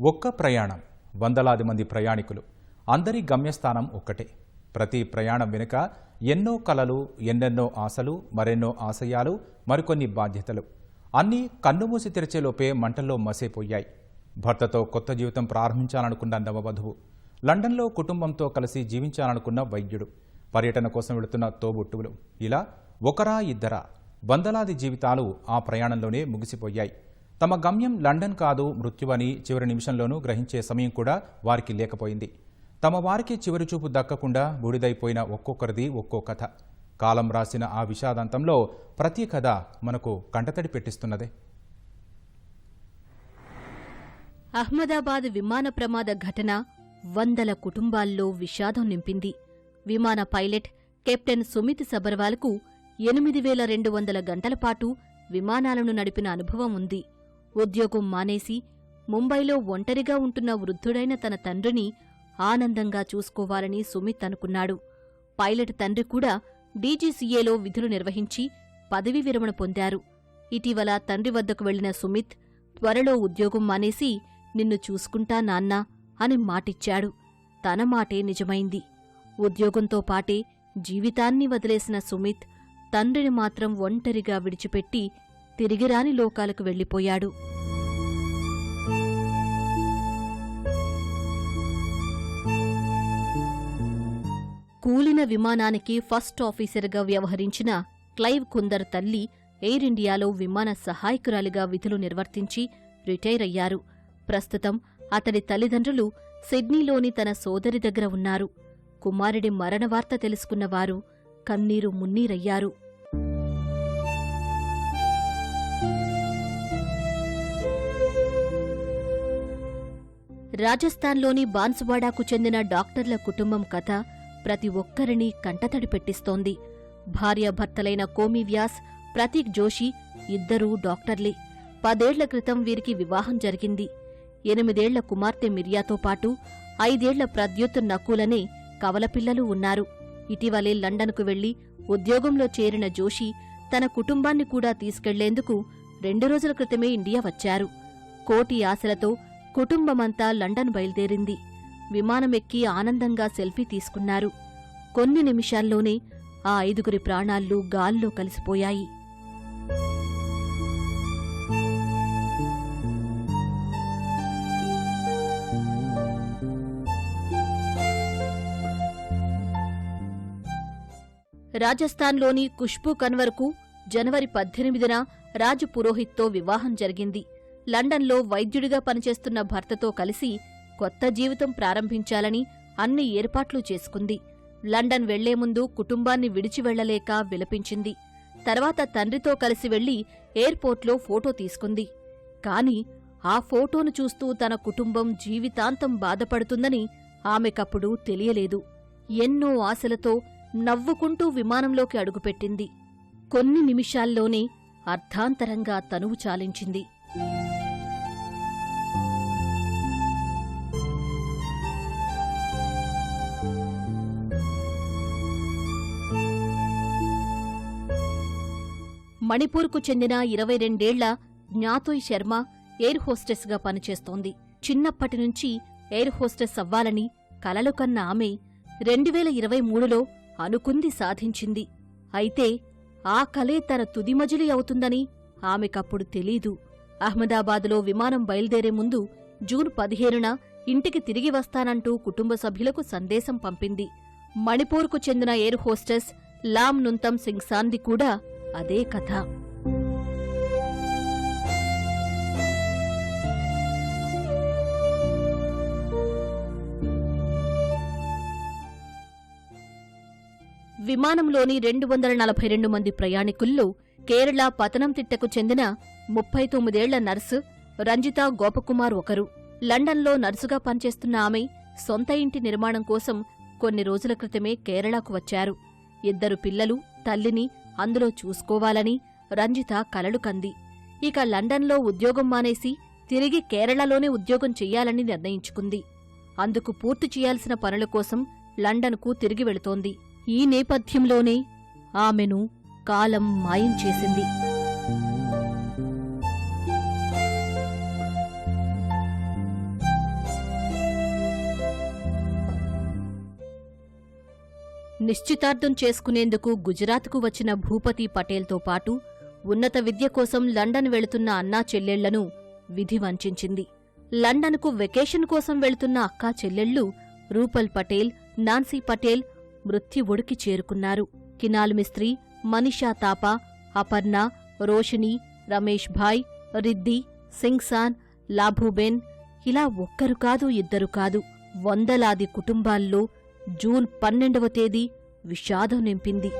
ఒక్క ప్రయాణం. వందలాది మంది ప్రయాణికులు. అందరి గమ్యస్థానం ఒక్కటే. ప్రతి ప్రయాణం వెనుక ఎన్నో కలలు ఎన్నెన్నో ఆశలు మరెన్నో ఆశయాలు మరికొన్ని బాధ్యతలు. అన్నీ కన్నుమూసి తెరిచేలోపే మంటల్లో మసేపోయాయి. భర్తతో కొత్త జీవితం ప్రారంభించాలనుకున్న నవవధువు లండన్లో కుటుంబంతో కలిసి జీవించాలనుకున్న వైద్యుడు పర్యటన కోసం వెళుతున్న తోబుట్టువులు. ఇలా ఒకరా ఇద్దరా వందలాది జీవితాలు ఆ ప్రయాణంలోనే ముగిసిపోయాయి. తమ గమ్యం లండన్ కాదు మృత్యువని చివరి నిమిషంలోనూ గ్రహించే సమయం కూడా వారికి లేకపోయింది. తమ వారికి చివరి చూపు దక్కకుండా బూడిదైపోయిన ఒక్కొక్కరిది ఒక్కో కథ. కాలం రాసిన ఆ విషాదాంతంలో ప్రతి కథ మనకు కంటతడి పెట్టిస్తున్నదే. అహ్మదాబాద్ విమాన ప్రమాద ఘటన వందల కుటుంబాల్లో విషాదం నింపింది. విమాన పైలట్ కెప్టెన్ సుమిత్ సబర్వాల్కు ఎనిమిది వేల రెండు వందల గంటల పాటు విమానాలను నడిపిన అనుభవం ఉంది. ఉద్యోగం మానేసి ముంబైలో ఒంటరిగా ఉంటున్న వృద్ధుడైన తన తండ్రిని ఆనందంగా చూసుకోవాలని సుమిత్ అనుకున్నాడు. పైలట్ తండ్రి కూడా డీజీసీఏలో విధులు నిర్వహించి పదవీ విరమణ పొందారు. ఇటీవల తండ్రి వద్దకు వెళ్ళిన సుమిత్ త్వరలో ఉద్యోగం మానేసి నిన్ను చూసుకుంటా నాన్నా అని మాటిచ్చాడు. తన మాటే నిజమైంది. ఉద్యోగంతో పాటే జీవితాన్ని వదిలేసిన సుమిత్ తండ్రిని మాత్రం ఒంటరిగా విడిచిపెట్టి తిరిగిరాని లోకాలకు వెళ్ళిపోయాడు. కూలిన విమానానికి ఫస్ట్ ఆఫీసర్గా వ్యవహరించిన క్లైవ్ కుందర్ తల్లి ఎయిర్ ఇండియాలో విమాన సహాయకురాలిగా విధులు నిర్వర్తించి రిటైర్ అయ్యారు. ప్రస్తుతం అతడి తల్లిదండ్రులు సిడ్నీలోని తన సోదరి దగ్గర ఉన్నారు. కుమారుడి మరణవార్త తెలుసుకున్నవారు కన్నీరు మున్నీరయ్యారు. రాజస్థాన్లోని బాన్సువాడాకు చెందిన డాక్టర్ల కుటుంబం కథ ప్రతి ఒక్కరినీ కంటతడి పెట్టిస్తోంది. భార్యాభర్తలైన కోమి వ్యాస్ ప్రతీక్ జోషి ఇద్దరూ డాక్టర్లే. పదేళ్ళ క్రితం వీరికి వివాహం జరిగింది. ఎనిమిదేళ్ళ కుమార్తె మిర్యాతో పాటు ఐదేళ్ళ ప్రద్యుత్ నకులనే కవలపిల్లలు ఉన్నారు. ఇటీవలే లండన్కు వెళ్ళి ఉద్యోగంలో చేరిన జోషి తన కుటుంబాన్ని కూడా తీసుకెళ్ళేందుకు రెండు రోజుల క్రితమే ఇండియా వచ్చారు. కోటి ఆశలతో కుటుంబమంతా లండన్ బయలుదేరింది. విమానమెక్కి ఆనందంగా సెల్ఫీ తీసుకున్నారు. కొన్ని నిమిషాల్లోనే ఆ ఐదుగురి ప్రాణాలు గాల్లో కలిసిపోయాయి. రాజస్థాన్లోని ఖుష్బూ కన్వర్కు జనవరి పద్దెనిమిదిన రాజు పురోహిత్తో వివాహం జరిగింది. లండన్లో వైద్యుడిగా పనిచేస్తున్న భర్తతో కలిసి కొత్త జీవితం ప్రారంభించాలని అన్ని ఏర్పాట్లు చేసుకుంది. లండన్ వెళ్ళే ముందు కుటుంబాన్ని విడిచి వెళ్ళలేక విలపించింది. తర్వాత తండ్రితో కలిసి వెళ్ళి ఎయిర్పోర్ట్లో ఫోటో తీసుకుంది. కాని ఆ ఫోటోను చూస్తూ తన కుటుంబం జీవితాంతం బాధపడుతుందని ఆమెకప్పుడు తెలియలేదు. ఎన్నో ఆశలతో నవ్వుకుంటూ విమానంలోకి అడుగుపెట్టింది. కొన్ని నిమిషాల్లోనే అర్ధాంతరంగా తనువు చాలించింది. మణిపూర్కు చెందిన ఇరవై రెండేళ్ళ జ్ఞాతోయ్ శర్మ ఎయిర్ హోస్టెస్గా పనిచేస్తోంది. చిన్నప్పటి నుంచి ఎయిర్ హోస్టెస్ అవ్వాలని కలలు కన్న ఆమె రెండువేల ఇరవై మూడులో అనుకుంది సాధించింది. అయితే ఆ కలే తన తుదిమజిలి అవుతుందని ఆమెకప్పుడు తెలీదు. అహ్మదాబాదులో విమానం బయలుదేరే ముందు జూన్ పదిహేనున ఇంటికి తిరిగి వస్తానంటూ కుటుంబ సభ్యులకు సందేశం పంపింది. మణిపూర్కు చెందిన ఎయిర్ హోస్టెస్ లామ్ నుంతం సింగ్ సాంది కూడా అదే కథ. విమానంలోని రెండు వందల నలభై రెండు మంది ప్రయాణికుల్లో కేరళ పతనంతిట్టకు చెందిన ముప్పై తొమ్మిదేళ్ళ నర్సు రంజిత గోపకుమార్ ఒకరు. లండన్లో నర్సుగా పనిచేస్తున్న ఆమె సొంత ఇంటి నిర్మాణం కోసం కొన్ని రోజుల క్రితమే కేరళకు వచ్చారు. ఇద్దరు పిల్లలు తల్లిని అందులో చూసుకోవాలని రంజిత కలలు కంది. ఇక లండన్లో ఉద్యోగం మానేసి తిరిగి కేరళలోనే ఉద్యోగం చెయ్యాలని నిర్ణయించుకుంది. అందుకు పూర్తి చేయాల్సిన పనుల కోసం లండన్కు తిరిగి వెళుతోంది. ఈ నేపథ్యంలోనే ఆమెను కాలం మాయం చేసింది. నిశ్చితార్థం చేసుకునేందుకు గుజరాత్కు వచ్చిన భూపతి పటేల్తో పాటు ఉన్నత విద్య కోసం లండన్ వెళుతున్న అన్నా చెల్లెళ్ళను విధి వంచింది లండన్కు వెకేషన్ కోసం వెళుతున్న అక్కా చెల్లెళ్ళు రూపల్ పటేల్ నాన్సీ పటేల్ మృత్యువుడికి చేరుకున్నారు. కినాల్ మిస్త్రీ మనీషా తాపా అపర్ణ రోషిని రమేష్ భాయ్ రిద్ది సింగ్సాన్ లాభూబెన్ ఇలా ఒక్కరు కాదు ఇద్దరు కాదు. వందలాది కుటుంబాల్లో జూన్ పన్నెండవ తేదీ విషాదం నింపింది.